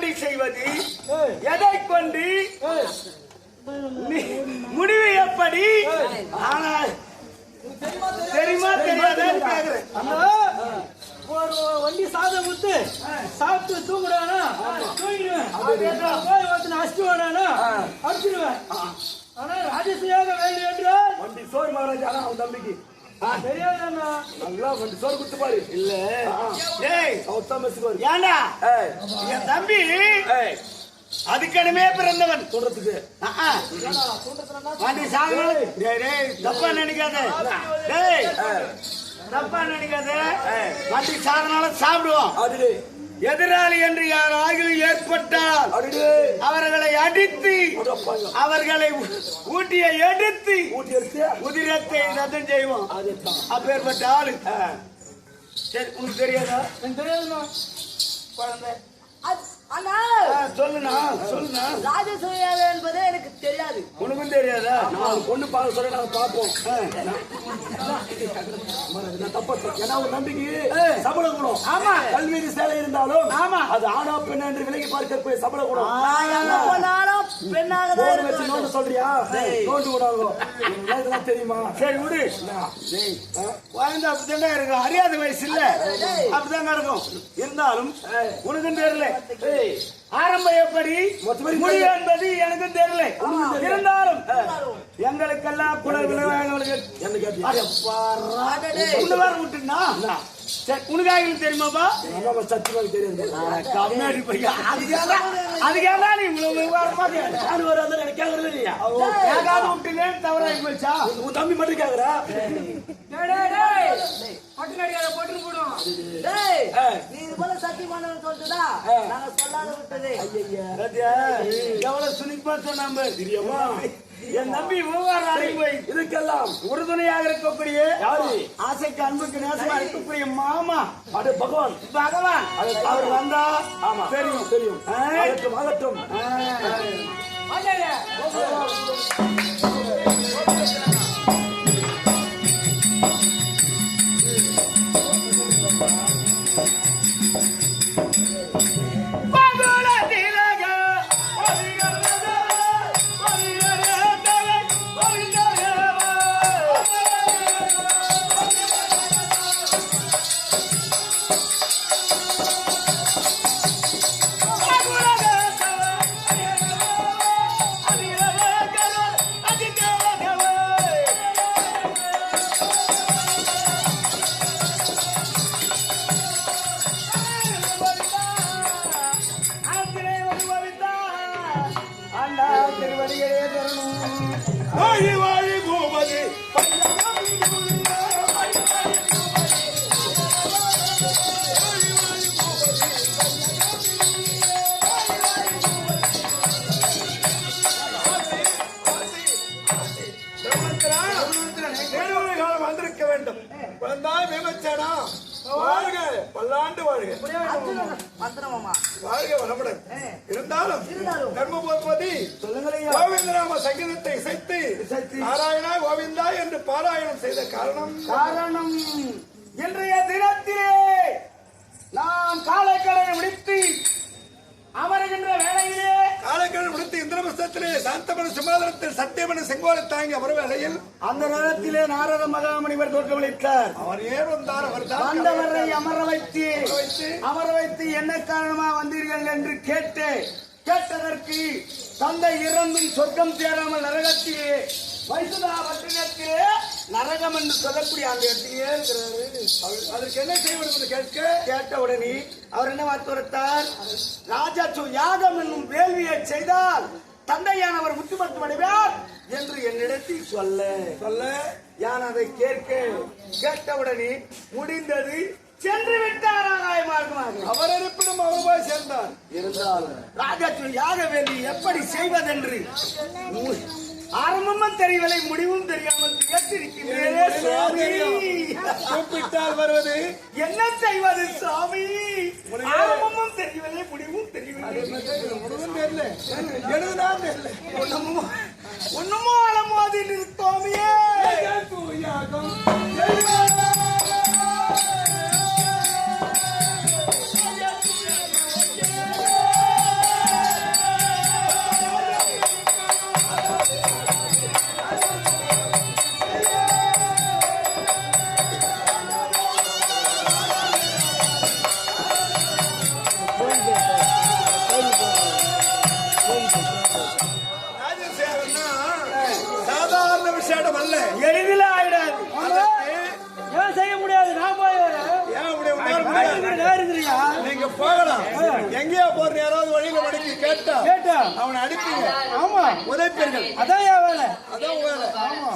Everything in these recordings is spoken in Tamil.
எப்படி செய்வது? எதை கொண்டு? முடிவு எப்படி? ஆனா தெரியுமா அண்ணா, ஒரு வண்டி சாதம் விட்டு சாப்பிட்டு தூங்குறானா? தூங்கிடுவேன். போய் ஒருத்தனை அடிச்சு வாடானா அடிச்சிடுவேன். ஆனா ராஜேஷியாக வேலை என்றால் வண்டி சோறு மகாராஜா அவன் தம்பிக்கு. இல்ல ஏண்டா? என் தம்பி அதுக்கணுமே பிறந்தவன். சொல்றதுக்கு. வண்டி சாகணும் தப்பா நினைக்காத. தப்பா நினைக்காத. வண்டி சாதனால சாப்பிடுவோம். அடிடு எதிராளி என்று யார் ஆகிலும் ஏற்பட்டால் அவர்களை அடித்து. அவர்களை ஊட்டியை எடுத்து உதிரத்தை ரத்தம் செய்வோம். அப்பேற்பட்ட ஆளு. சரி உனக்கு தெரியாதா? எனக்கு தெரியாதுண்ணா குழந்தை. சொல்லுண்ணா சொல்லுண்ணா. ராஜசூயாவே என்பதே எனக்கு தெரியாது. உனக்கும் தெரியாதா? நான் பொண்ணு பார்க்க சொல்ல நாங்க பார்ப்போம். ஏன்னா ஒரு நம்பிக்கை. சபல குணம். ஆமா. கல்வி சேலை இருந்தாலும் ஆமா. அது ஆணா பெண்ணா என்று விலகி பார்க்க சபல குணம். பெண்ணாக தான் வச்சு. நோண்டு சொல்றியா? நோண்டு விடாதோ. தெரியுமா? சரி விடு. குழந்தை இருக்கும் அறியாத வயசு இல்ல. அப்படிதான் நடக்கும் இருந்தாலும் உனக்கும் தெரியல. fez? ஆரம்பம் எப்படி? முடிவு என்பது எனக்கும் தெரியல. இருந்தாலும் எங்களுக்கெல்லாம் வேற விட்டுனா உனக்காக தெரியுமாப்பா சத்தியமாக தெரியாது கம்மியாடி பையா அதுக்காக அதுக்காக நீ இவ்வளவு எனக்கு கேட்கறது இல்லையா? விட்டுனேன்னு தவறாகி போச்சா? உன் தம்பி மட்டும் கேக்குறா? பட்டுக்காடியார போட்டு போடும். நீ இது போல சத்தியமானவன் சொல்லிட்டுதா நாங்க சொல்லாத பாத்தியா? எவ்வளவு சுனிப்பா சொன்னாம தெரியுமா? என் போய். இதுக்கெல்லாம் உறுதுணையாக இருக்கக்கூடிய? ஆசைக்கு அன்புக்கு நேசமா இருக்கக்கூடிய மாமா. அடு பகவான். பகவான். அவர் வந்தா ஆமா. தெரியும் தெரியும். ஆகட்டும் ஆகட்டும். வாழி நேர்வழி காலம் வந்திருக்க வேண்டும். குழந்தாய் விமச்சனா வாழ்க. பல்லாண்டு வாழ்க. வாழ்க வளமுடன் இருந்தாலும் சொல்லுங்களையா கோவிந்தராம சங்கீதத்தை இசைத்து நாராயணா கோவிந்தா என்று பாராயணம் செய்த காரணம். காரணம் இன்றைய தினத்திலே நாம் காலைக்கடனை முடித்து அமருகின்ற வேளையிலே காலக்கிழமை முடித்து இந்திரபுஸ்தத்திலே சாந்தமன சிம்மாதனத்தில் சத்தியமன செங்கோலை தாங்கி அவர் வேளையில் அந்த நேரத்திலே நாரத மகாமணிவர் தோற்றமளித்தார் அவர் ஏர் வந்தார்? அவர் வந்தவரை அமர வைத்து அமர வைத்து. என்ன காரணமா வந்தீர்கள் என்று கேட்டு கேட்டதற்கு தந்தை இறந்தும் சொர்க்கம் சேராமல் நரகத்திலே வைசுதா பட்டினத்திலே நரகம் என்று சொல்லக்கூடிய அந்த இடத்திலே இருக்கிறாரு. அதற்கு என்ன செய்ய வேண்டும் கேட்க? கேட்ட உடனே அவர் என்ன வார்த்துரைத்தார் ராஜா யாகம் என்னும் வேள்வியை செய்தால் தந்தையானவர் முத்துமத்து அடைவார் என்று என்னிடத்தில் சொல்ல. சொல்ல. யான் அதை கேட்க? கேட்டவுடனே முடிந்தது சென்று விட்டார் ஆகாய மார்க்கமாக. அவர் இருப்பினும் அவர் போய் சேர்ந்தார். இருந்தால் ராஜாக்கள் யாக வேண்டி எப்படி செய்வதென்று ஆரம்பமும் தெரியவில்லை முடிவும் தெரியாமல் கேட்டிருக்கிறேனே சுவாமி கூப்பிட்டால் வருவது? என்ன செய்வது சுவாமி ஆரம்பமும் தெரியவில்லை முடிவும் தெரியவில்லை ஒன்றும் தெரியல. எழுதுதான் தெரியல. போகலாம். எங்கேயா போற யாராவது வழியில வடிக்கு கேட்டா கேட்டா? அவனை அடிப்பீங்க. ஆமா. உதைப்பீர்கள். அதான் என் வேலை. அதான் வேலை.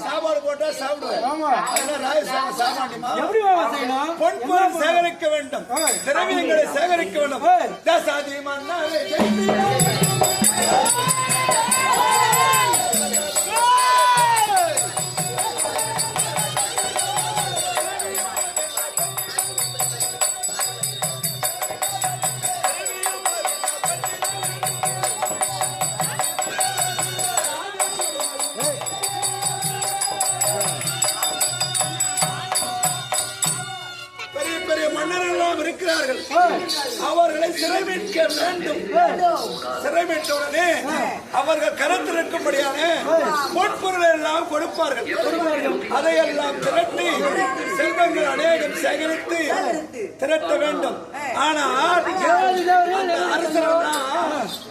சாப்பாடு போட்டா சாப்பிடுவேன். ஆமா. அதெல்லாம் சாமானியமா? எப்படி வேலை செய்யணும்? பொன்பொருள் சேகரிக்க வேண்டும். திரவியங்களை சேகரிக்க வேண்டும். தசாதி இருக்கிறார்கள் அவர்களை சிறைமீட்க வேண்டும். சிறைமீட்டவுடனே அவர்கள் கருத்திருக்கும்படியான பொன்பொருளை எல்லாம் கொடுப்பார்கள். அதையெல்லாம் திரட்டி செல்வங்கள் அநேகம் சேகரித்து திரட்ட வேண்டும். ஆனால்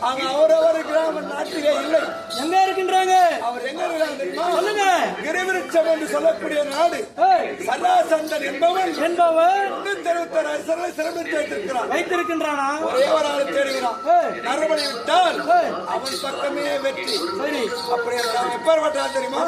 அங்க அவரவர் கிராம நாட்டிலே இல்லை. எங்க இருக்கின்றாங்க? அவர் எங்க இருக்கிறார் தெரியுமா? சொல்லுங்க. கிரிவிருச்சம் என்று சொல்லக்கூடிய நாடு. ஏய், சராசந்தன் என்பவன் என்பவர் முன்னூத்தி அறுபத்தாறு அரசர்களை சிறப்பித்து வைத்திருக்கிறான். வைத்திருக்கின்றானா? ஒரே ஒரு ஆள் தேடுகிறான். ஏய், நரபலி விட்டால் அவன் பக்கமே வெற்றி. சரி. அப்படி அவன் எப்பேற்பட்டான் தெரியுமா?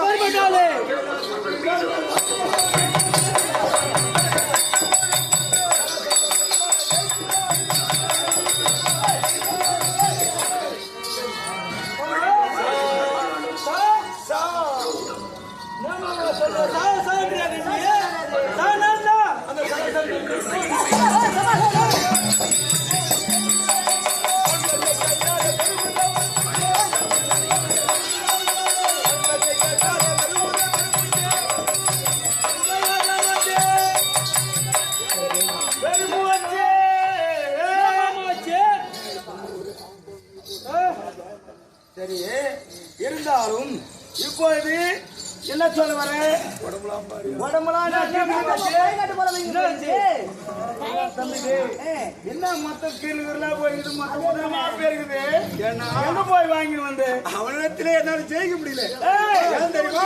சொல்ல வர? உடம்புலாம் என்ன மொத்த கீழ்லாம் போயிடுது மொத்த முதலமா போயிருக்குது எங்க போய் வாங்கி வந்து? அவனிடத்திலே என்னால ஜெயிக்க முடியல. தெரியுமா?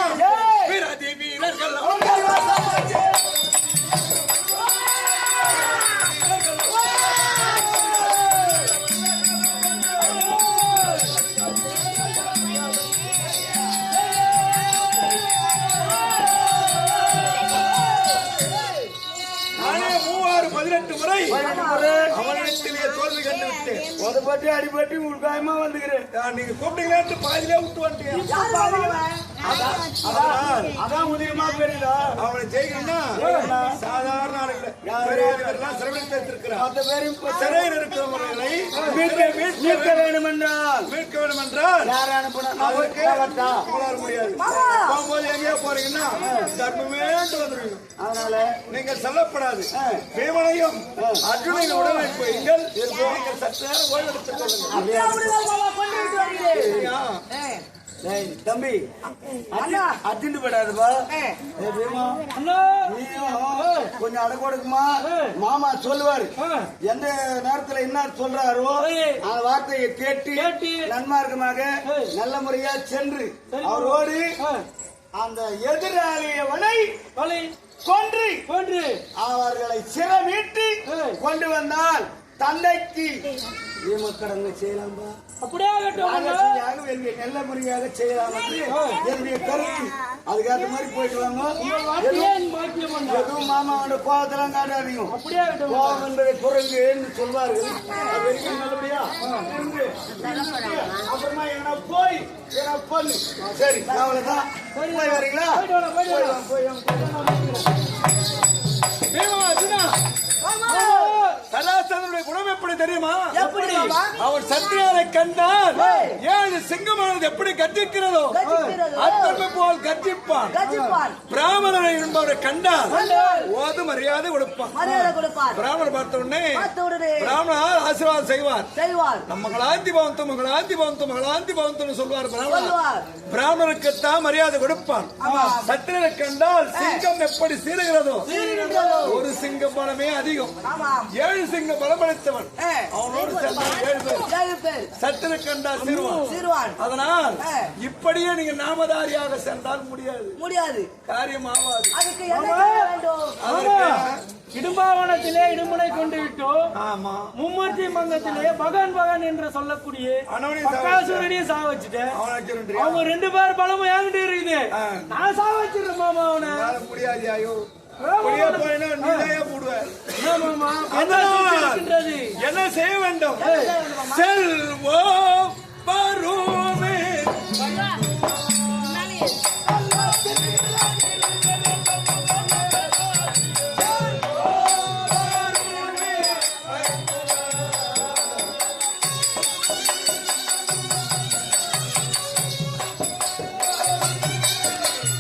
விட்டேன் உதப்பட்டு அடிபட்டு உள்காயமா வந்துக்கிறேன். நீங்க கூப்பிட்டீங்களாட்டு பாதியிலே விட்டு வந்துட்டீங்க அதான் உதயமா பெரியதா அவனை ஜெயிக்கணும்னா சாதாரண ஆளுகளை பெரியவர்கள்லாம் சிறைபிடித்து வைத்திருக்கிறார் பேரும் இப்ப சிறையில் இருக்கிறவர்களை மீட்க மீட்க வேண்டும் என்றால் மீட்க வேண்டும் என்றால் யார் அனுப்பணும் அவருக்கு முடியாது போகும்போது எங்கேயோ போறீங்கன்னா தர்மமேட்டு வந்துருவீங்க அதனால நீங்கள் செல்லப்படாது பீமனையும் அர்ஜுனையும் உடனே போயுங்கள் நீங்கள் சற்று நேரம் ஓய்வெடுத்துக் கொள்ளுங்கள் தம்பி. ஏய், பீமா, நீயும் கொஞ்சம் அடக்கொடுக்குமா மாமா சொல்லுவாரு. எந்த நேரத்துல என்ன சொல்றாரோ. அந்த வார்த்தையை கேட்டு. நன்மார்க்கமாக. நல்ல முறையா சென்று அவரோடு அந்த எதிராளியவனை கொன்று போன்று அவர்களை சிறமீட்டு. கொண்டு வந்தால் தந்தைக்கு ஈமக்கடங்கு செய்யலாம்பா. அப்படியே நல்ல முறையாக செய்யலாம் என்னுடைய கருத்து. அதுக்கேற்ற மாதிரி போயிக்கலாமா. எதுவும் மாமாவோட கோபத்தெல்லாம் காட்டாதீங்க. கோபம் என்பதை குரங்கு என்று சொல்வார்கள்? அது வரைக்கும் நல்லபடியா? இருந்து. அப்புறமா என்ன போய் என்ன பண்ணு. சரி அவ்வளவுதான். போய் வரீங்களா? போய் போய் போய் வாங்க. பீமா அர்ஜுனா சராசரனுடைய குணம் எப்படி தெரியுமா? எப்படி? மாமா? அவர் சத்தியாரை கண்டால் ஏழு சிங்கமானது எப்படி கர்ஜிக்கிறதோ கர்ஜிக்கிறதோ? அத்தன்மை போல் கர்ஜிப்பான். கஜிப்பான் பிராமணரை என்பவரை கண்டால் கண்டால். ஓது மரியாதை கொடுப்பான். மரியாதை கொடுப்பார். பிராமணர் பார்த்த உடனே பிராமணர் ஆசீர்வாதம் செய்வார். செய்வார். நம்ம மகளாந்தி பவந்தம் மகளாந்தி பவந்தம் சொல்வார் பிராமணர் சொல்லுவார் பிராமணருக்குத்தான் மரியாதை கொடுப்பான். சத்திரரை கண்டால் சிங்கம் எப்படி சீருகிறதோ? ஒரு சிங்க பலமே அதிகம். ஏழு சிங்க பலம் படைத்தவன். ஏ, அவனோடு சத்திர சிறுவான். அதனால். இப்படியே நீங்க நாமதாரியாக சென்றால் முடியாது. முடியாது. காரியம் ஆகாது அதுக்கு இடும்பாவனத்திலே இடுமுனை கொண்டு விட்டோம் ஆமா. மும்மூர்த்தி மங்கத்திலே பகவான் பகவான் என்று சொல்லக்கூடிய பக்காசுரனையும் சாவ வச்சுட்டேன்? அவங்க ரெண்டு பேர் பலமும் என்கிட்ட இருக்குது. நான் சாவ வச்சிடுறேன் மாமா அவனை. முடியாது ஐயோ. என்ன செய்ய வேண்டும்?